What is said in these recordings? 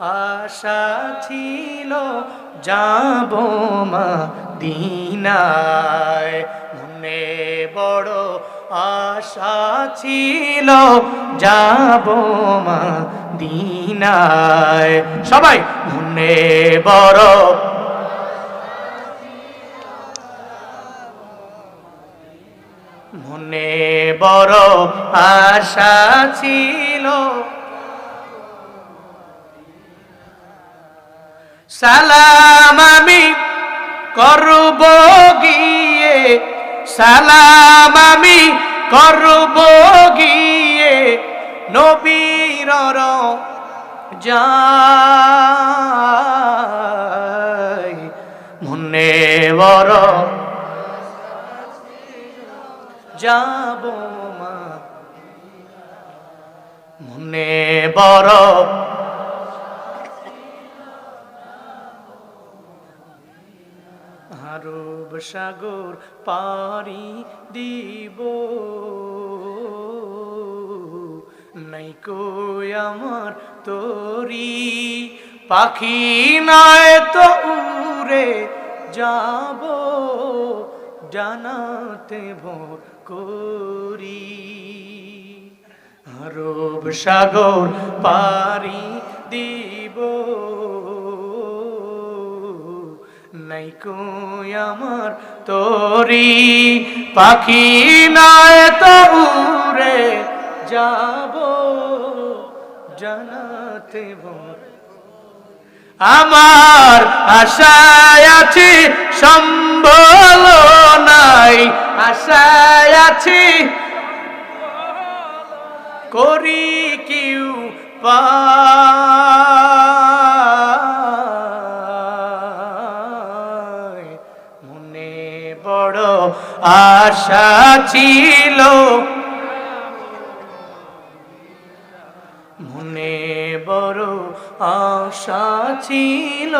আশা ছিল, যাব মা দিনায় মনে বড় আশা ছিল, যাব মা দিনায় সবাই, মনে বড় মনে বড় আশা ছিল সালাম আমি করব গিয়ে, সালাম আমি করব গিয়ে নবীর যাই মনে বড় যাব মা। মনে বড় সাগর পারি দিব। নাই কই আমার তোরি? পাখি নাই তো উড়ে যাব। জানাতে ভোর করি। আরব সাগর পারি দিব। নাই কই আমার তোরি? পাখি নয় তো উড়ে যাব জানাতে আমার আশায় আছি, সম্বল নাই। আশায় আছি, করি কিউ পায় আশা ছিল। মনে বড় আশা ছিল।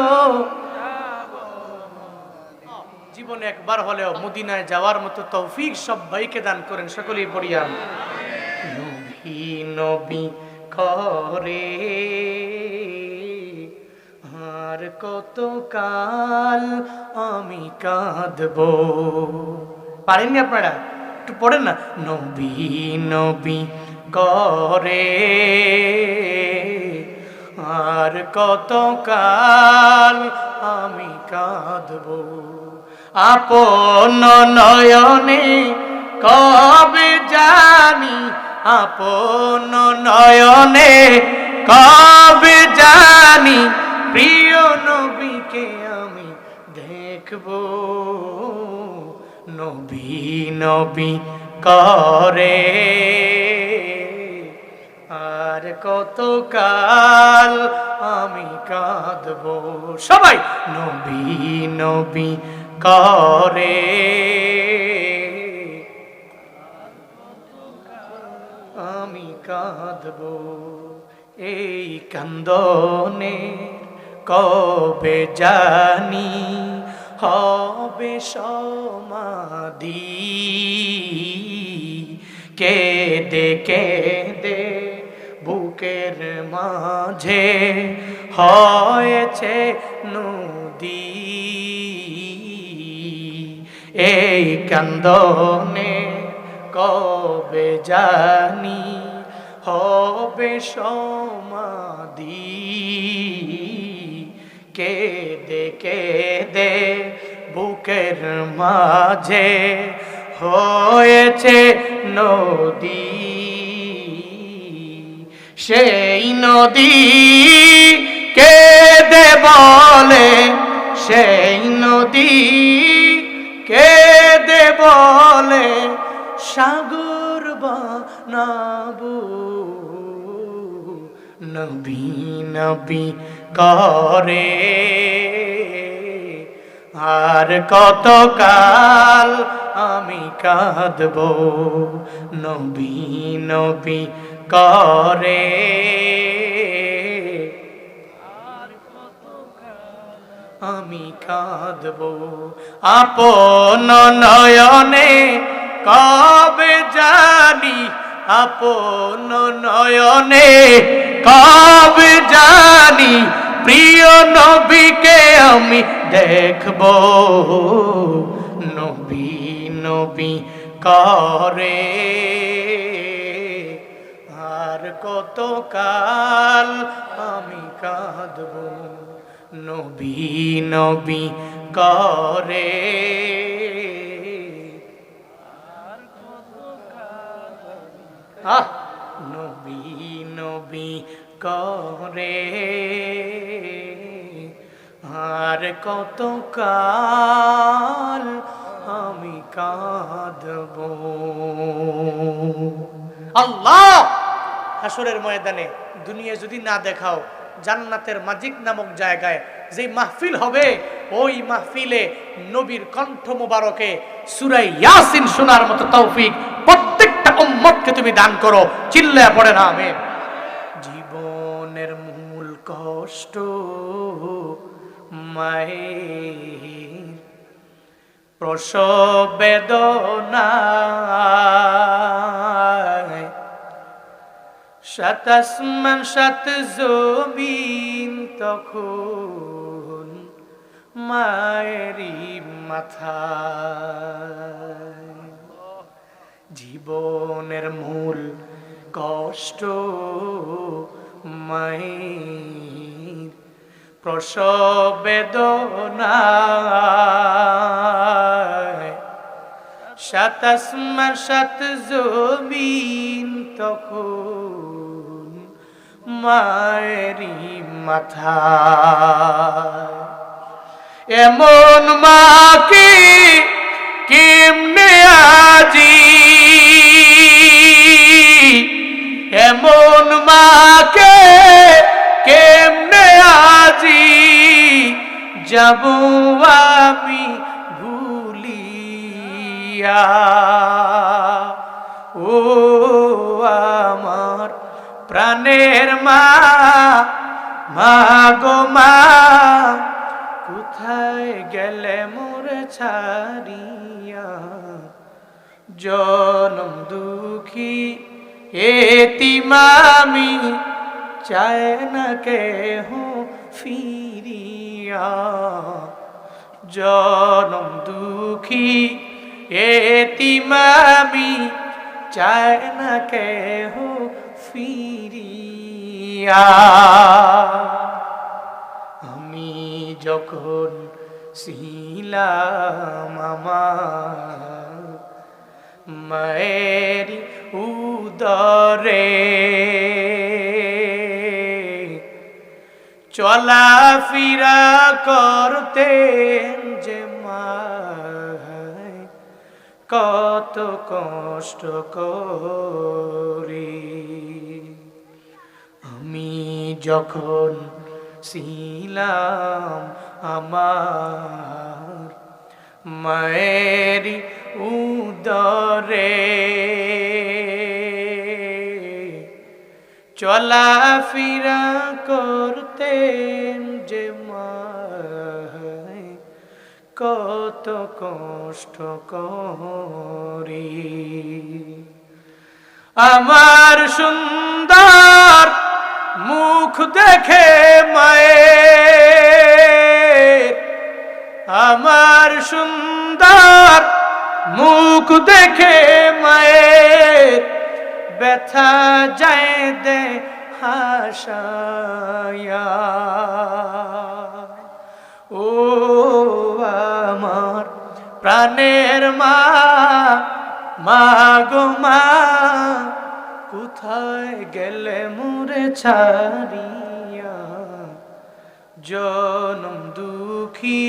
জীবনে একবার হলেও মদিনায় যাওয়ার মতো তৌফিক সব ভাইকে দান করেন সকলেই পড়িয়ান নবী নবী করে আর কত কাল আমি কাঁদব? পারেননি আপনারা? একটু পড়েন না। নবী নবী করে আর কত কাল আমি কাঁদব? আপন নয়নে কবে জানি? আপন নয়নে কবে জানি? প্রিয় নবীকে আমি দেখব। নবী নবী করে। আর কত কাল আমি কাঁদব? সবাই নবী নবী করে। আমি কাঁদব এই কান্দনে কবে জানি? হবে সমাধি। কেঁদে কেঁদে বুকের মাঝে হয়েছে নদী। এই কান্দনে কবে জানি হবে সমাধি। কেঁদে কেঁদে বুকের মাঝে হয়েছে নদী। সেই নদী কেঁদে বলে? সেই নদী কেঁদে বলে? সাগর বানাবো। নবী নবী করে। আর কত কাল আমি কাঁদব, নবী নবী করে। আমি কাঁদব, আপন নয়নে কবে জানি, আপন নয়নে কবে জানি প্রিয় নবীকে আমি দেখব। নবী নবী করে। আর কত কাল আমি কাঁদব? নবী নবী করে। নবী নবী করে আর কত কাল আমি কাঁদব। আল্লাহ! হাসরের ময়দানে দুনিয়া যদি না দেখাও, জান্নাতের মাজিক নামক জায়গায় যে মাহফিল হবে, ওই মাহফিলে নবীর কণ্ঠ মোবারকে সুরাই ইয়াসিন শোনার মতো তৌফিক প্রত্যেকটা উম্মতকে তুমি দান করো। চিল্লায় পড়ে না আমি জীবনের মূল কষ্ট মায়ের প্রসব বেদনায় সাত আসমান, সাত জমিন তখন মায়েরই মাথা জীবনের মূল কষ্ট মায়ের প্রসব বেদনায় সাত আসমান সাত জমিন তখন মায়েরই মাথা এমন মাকে যাব আমি ভুলিয়া। ও আমার প্রাণের মা মা গো মা, কোথায় গেলে মোরে ছাড়িয়া? জনম দুঃখী এতিমামি, চায় না কে হো ফিরিয়া, জনম দুঃখী, এতিমামি চায় না কে হো ফিরিয়া। আমি যখন ছিলাম আমার মায়ের উদরে চলা ফিরা করতেন যে মায় কত কষ্ট করি। আমি যখন ছিলাম আমার মায়ের উদরে চলা ফিরা করতেন যে মায় কত কষ্ট করি। আমার সুন্দর মুখ দেখে মায়ের, আমার সুন্দর মুখ দেখে মায়ের হাসায়া ও আমার প্রাণের মা মা গো মা, কোথায় গেলে মুরে ছাড়িয়া? জনম দুঃখী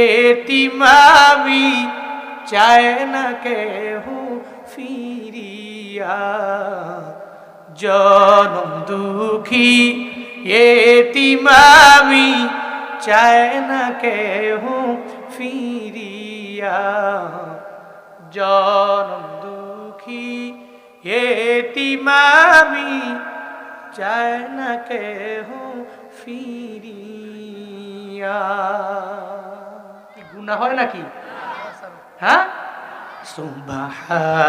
এতিমামি চায় না কেহ ফিরিয়া। জনম দুঃখী এতিমামি চায় না কেহ ফিরিয়া। জনম দুঃখী এতিমামি চায় না কেহ ফিরিয়া। গুণা হয় নাকি? হ্যাঁ? সুবহানাল্লাহ।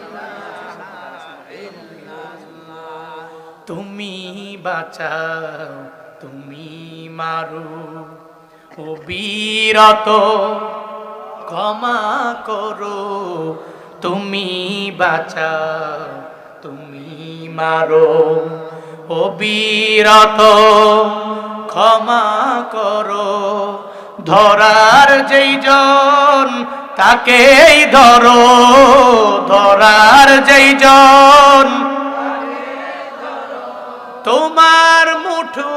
তুমি বাঁচাও, তুমি মারু। ও বীরত ক্ষমা করো। তুমি বাঁচাও, তুমি মারো। ও বীরত ক্ষমা করো। ধরার যেই জন, তাকেই ধরো। ধরার যেই জন তোমার মুঠো